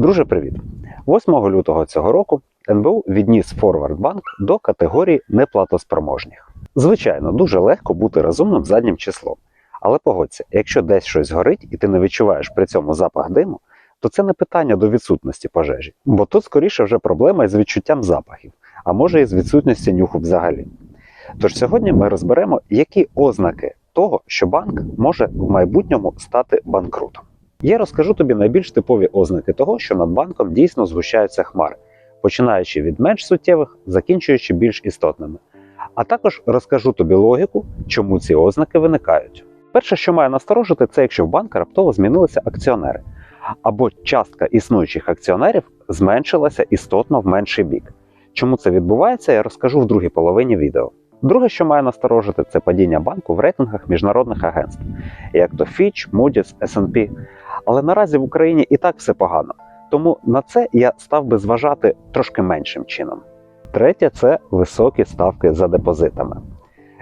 Друже, привіт! 8 лютого цього року НБУ відніс Форвардбанк до категорії неплатоспроможних. Звичайно, дуже легко бути розумним заднім числом. Але погодься, якщо десь щось горить і ти не відчуваєш при цьому запах диму, то це не питання до відсутності пожежі, бо тут скоріше вже проблема із відчуттям запахів, а може і з відсутності нюху взагалі. Тож сьогодні ми розберемо, які ознаки того, що банк може в майбутньому стати банкрутом. Я розкажу тобі найбільш типові ознаки того, що над банком дійсно згущаються хмари, починаючи від менш суттєвих, закінчуючи більш істотними. А також розкажу тобі логіку, чому ці ознаки виникають. Перше, що має насторожити, це якщо в банка раптово змінилися акціонери, або частка існуючих акціонерів зменшилася істотно в менший бік. Чому це відбувається, я розкажу в другій половині відео. Друге, що має насторожити, це падіння банку в рейтингах міжнародних агентств, як то Fitch, Moody's, S&P. Але наразі в Україні і так все погано, тому на це я став би зважати трошки меншим чином. Третє це високі ставки за депозитами.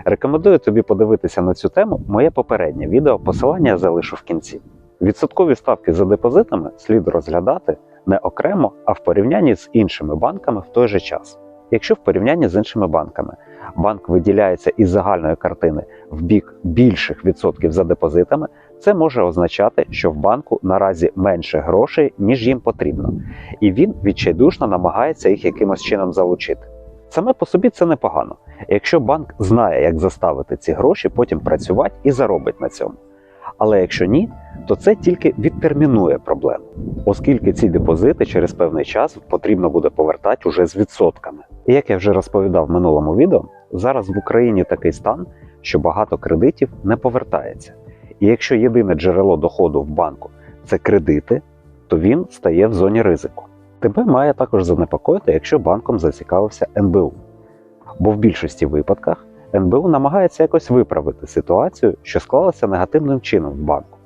Рекомендую тобі подивитися на цю тему моє попереднє відео, посилання я залишу в кінці. Відсоткові ставки за депозитами слід розглядати не окремо, а в порівнянні з іншими банками в той же час. Якщо в порівнянні з іншими банками банк виділяється із загальної картини в бік більших відсотків за депозитами, це може означати, що в банку наразі менше грошей, ніж їм потрібно, і він відчайдушно намагається їх якимось чином залучити. Саме по собі це непогано, якщо банк знає, як заставити ці гроші потім працювати і заробить на цьому. Але якщо ні, то це тільки відтермінує проблему, оскільки ці депозити через певний час потрібно буде повертати уже з відсотками. І як я вже розповідав в минулому відео, зараз в Україні такий стан, що багато кредитів не повертається. І якщо єдине джерело доходу в банку це кредити, то він стає в зоні ризику. Тебе має також занепокоїти, якщо банком зацікавився НБУ. Бо в більшості випадках НБУ намагається якось виправити ситуацію, що склалася негативним чином в банку.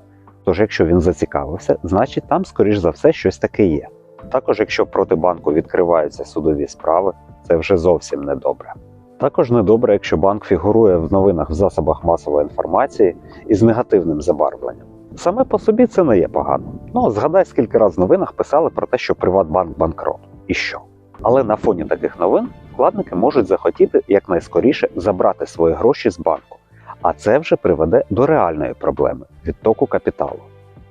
Тож, якщо він зацікавився, значить там, скоріш за все, щось таке є. Також, якщо проти банку відкриваються судові справи, це вже зовсім недобре. Також недобре, якщо банк фігурує в новинах в засобах масової інформації із негативним забарвленням. Саме по собі це не є погано. Ну, згадай, скільки раз в новинах писали про те, що Приватбанк банкрот. І що? Але на фоні таких новин вкладники можуть захотіти якнайскоріше забрати свої гроші з банку. А це вже приведе до реальної проблеми відтоку капіталу.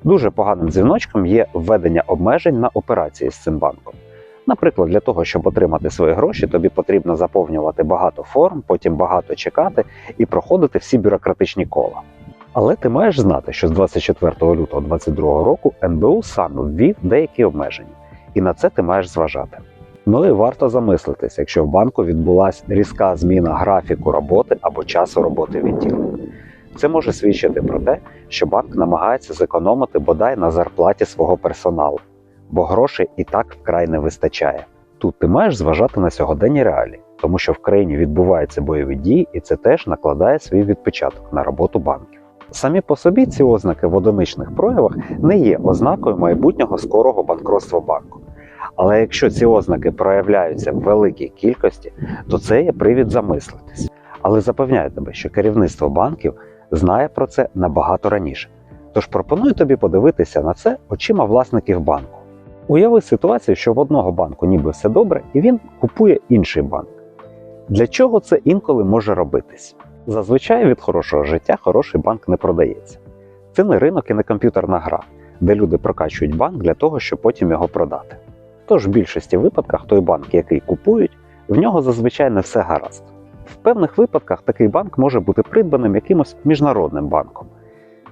Дуже поганим дзвіночком є введення обмежень на операції з цим банком. Наприклад, для того, щоб отримати свої гроші, тобі потрібно заповнювати багато форм, потім багато чекати і проходити всі бюрократичні кола. Але ти маєш знати, що з 24 лютого 2022 року НБУ саме ввів деякі обмеження, і на це ти маєш зважати. Ну і варто замислитись, якщо в банку відбулася різка зміна графіку роботи або часу роботи відділу. Це може свідчити про те, що банк намагається зекономити бодай на зарплаті свого персоналу, бо грошей і так вкрай не вистачає. Тут ти маєш зважати на сьогоденні реалії, тому що в країні відбуваються бойові дії, і це теж накладає свій відпечаток на роботу банків. Самі по собі ці ознаки в одиничних проявах не є ознакою майбутнього скорого банкротства банку. Але якщо ці ознаки проявляються в великій кількості, то це є привід замислитись. Але запевняю тебе, що керівництво банків знає про це набагато раніше. Тож пропоную тобі подивитися на це очима власників банку. Уяви ситуацію, що в одного банку ніби все добре, і він купує інший банк. Для чого це інколи може робитись? Зазвичай від хорошого життя хороший банк не продається. Це не ринок і не комп'ютерна гра, де люди прокачують банк для того, щоб потім його продати. Тож в більшості випадках той банк, який купують, в нього зазвичай не все гаразд. В певних випадках такий банк може бути придбаним якимось міжнародним банком.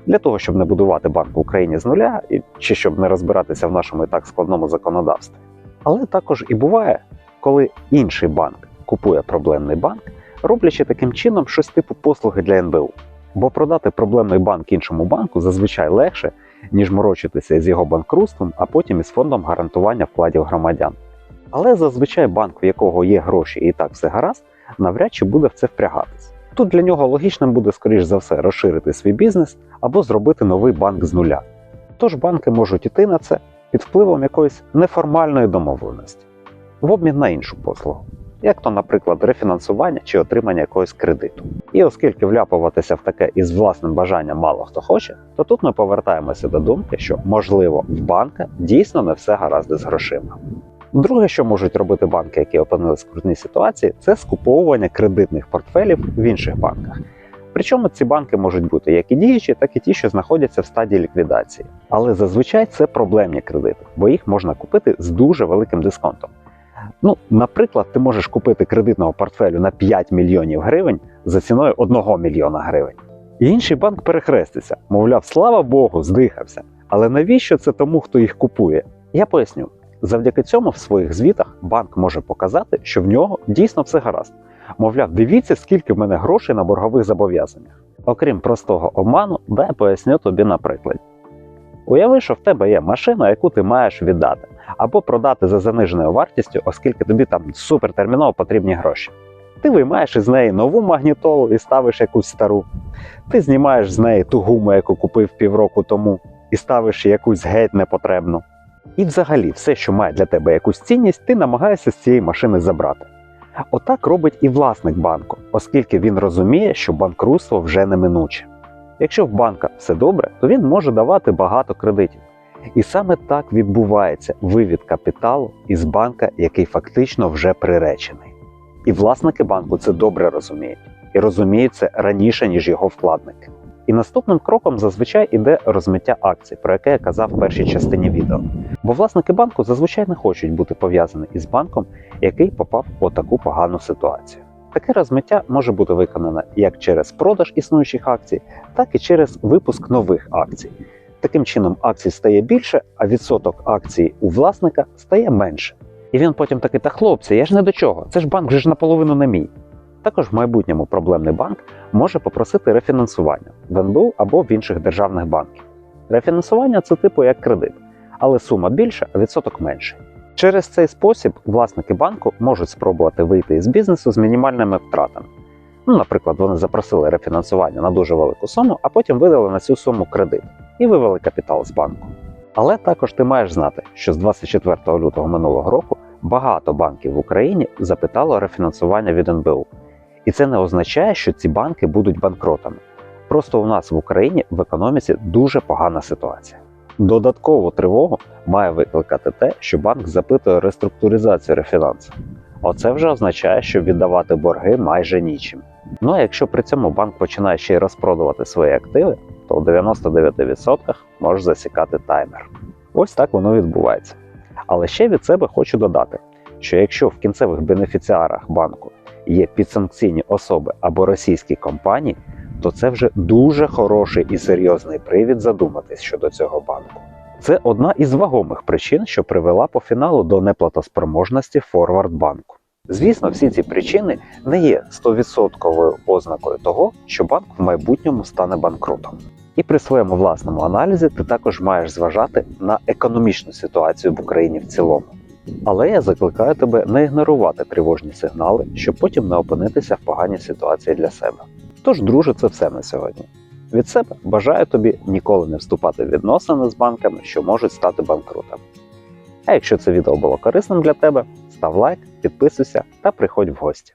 Для того, щоб не будувати банк в Україні з нуля, чи щоб не розбиратися в нашому і так складному законодавстві. Але також і буває, коли інший банк купує проблемний банк, роблячи таким чином щось типу послуги для НБУ. Бо продати проблемний банк іншому банку зазвичай легше, ніж морочитися з його банкрутством, а потім із фондом гарантування вкладів громадян. Але зазвичай банк, в якого є гроші і так все гаразд, навряд чи буде в це впрягатись. Тут для нього логічним буде, скоріш за все, розширити свій бізнес або зробити новий банк з нуля. Тож банки можуть іти на це під впливом якоїсь неформальної домовленості в обмін на іншу послугу. як то, наприклад, рефінансування чи отримання якогось кредиту. І оскільки вляпуватися в таке із власним бажанням мало хто хоче, то тут ми повертаємося до думки, що можливо в банка дійсно не все гаразд із грошима. Друге, що можуть робити банки, які опинились в скрутній ситуації, це скуповування кредитних портфелів в інших банках. Причому ці банки можуть бути як і діючі, так і ті, що знаходяться в стадії ліквідації. Але зазвичай це проблемні кредити, бо їх можна купити з дуже великим дисконтом. Ну, наприклад, ти можеш купити кредитного портфелю на 5 мільйонів гривень за ціною 1 мільйона гривень. І інший банк перехреститься, мовляв, слава Богу, здихався. Але навіщо це тому, хто їх купує? Я поясню. Завдяки цьому в своїх звітах банк може показати, що в нього дійсно все гаразд. Мовляв, дивіться, скільки в мене грошей на боргових зобов'язаннях. Окрім простого обману, дай поясню тобі на прикладі. Уяви, що в тебе є машина, яку ти маєш віддати, або продати за заниженою вартістю, оскільки тобі там супертерміново потрібні гроші. Ти виймаєш із неї нову магнітолу і ставиш якусь стару. Ти знімаєш з неї ту гуму, яку купив півроку тому, і ставиш якусь геть непотребну. І взагалі, все, що має для тебе якусь цінність, ти намагаєшся з цієї машини забрати. Отак робить і власник банку, оскільки він розуміє, що банкрутство вже неминуче. Якщо в банка все добре, то він може давати багато кредитів. І саме так відбувається вивід капіталу із банка, який фактично вже приречений. І власники банку це добре розуміють, і розуміють це раніше, ніж його вкладники. І наступним кроком зазвичай іде розмиття акцій, про яке я казав в першій частині відео. Бо власники банку зазвичай не хочуть бути пов'язані із банком, який попав у таку погану ситуацію. Таке розмиття може бути виконане як через продаж існуючих акцій, так і через випуск нових акцій. Таким чином, акцій стає більше, а відсоток акцій у власника стає менше. І він потім такий, та хлопці, я ж не до чого, це ж банк вже ж наполовину не мій. Також в майбутньому проблемний банк може попросити рефінансування в НБУ або в інших державних банків. Рефінансування це типу як кредит, але сума більша, а відсоток менший. Через цей спосіб власники банку можуть спробувати вийти із бізнесу з мінімальними втратами. Ну, наприклад, вони запросили рефінансування на дуже велику суму, а потім видали на цю суму кредит і вивели капітал з банку. Але також ти маєш знати, що з 24 лютого минулого року багато банків в Україні запитало рефінансування від НБУ. І це не означає, що ці банки будуть банкротами. Просто у нас в Україні в економіці дуже погана ситуація. Додаткову тривогу має викликати те, що банк запитує реструктуризацію рефінансу. Оце вже означає, що віддавати борги майже нічим. Ну а якщо при цьому банк починає ще й розпродувати свої активи, то у 99% може засікати таймер. Ось так воно відбувається. Але ще від себе хочу додати, що якщо в кінцевих бенефіціарах банку є підсанкційні особи або російські компанії, то це вже дуже хороший і серйозний привід задуматись щодо цього банку. Це одна із вагомих причин, що привела по фіналу до неплатоспроможності Форвард банку. Звісно, всі ці причини не є 100% ознакою того, що банк в майбутньому стане банкрутом. І при своєму власному аналізі ти також маєш зважати на економічну ситуацію в Україні в цілому. Але я закликаю тебе не ігнорувати тривожні сигнали, щоб потім не опинитися в поганій ситуації для себе. Тож, друже, це все на сьогодні. Від себе бажаю тобі ніколи не вступати в відносини з банками, що можуть стати банкрутами. А якщо це відео було корисним для тебе, став лайк, підписуйся та приходь в гості.